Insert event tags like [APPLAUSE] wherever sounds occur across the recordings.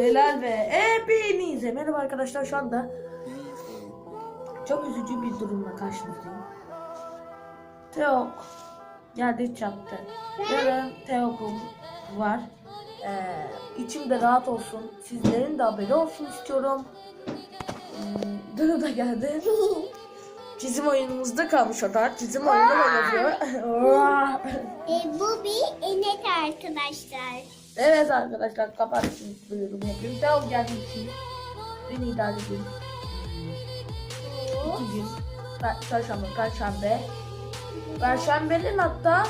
Helal be. Hepinize merhaba arkadaşlar şu anda çok üzücü bir durumla karşınızdayım. Teok geldi çattı. Yarın Teok'um var. Ee, içimde rahat olsun. Sizlerin de haberi olsun istiyorum. Hmm, Duru da geldi. Çizim oyunumuzda kalmış o da. Çizim oyunu yazıyor? E, bu bir [LAUGHS] arkadaşlar. evet arkadaşlar kapattım buyurun yapayım. Teok geldi için. Beni idare edin. İki gün. Çarşamba, Perşembe. Perşembenin hatta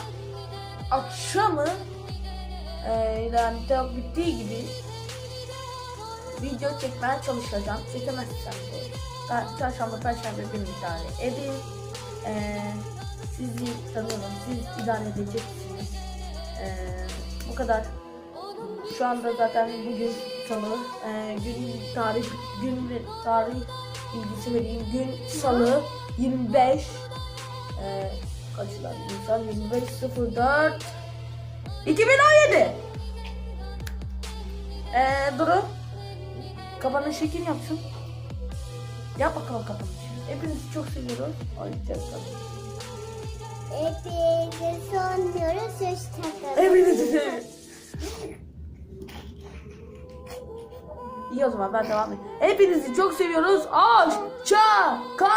akşamı e, yani teok bittiği gibi video çekmeye çalışacağım. Çekemezsem de. Çarşamba, Perşembe beni idare edin. E, sizi tanıyorum. Siz idare edeceksiniz. E, bu kadar. Şu anda zaten bugün salı. E, gün tarih gün tarih bilgisi vereyim. Gün salı 25 e, kaç lan Nisan 25 04 2017 e, Duru kapanışı kim yapsın? Yap bakalım kapanışı. Hepinizi çok seviyoruz. Hoşçakalın. Hepinize son diyoruz. Hoşçakalın. Seviyoruz. İyi o zaman ben devam edeyim. Hepinizi çok seviyoruz. Hoşçakalın.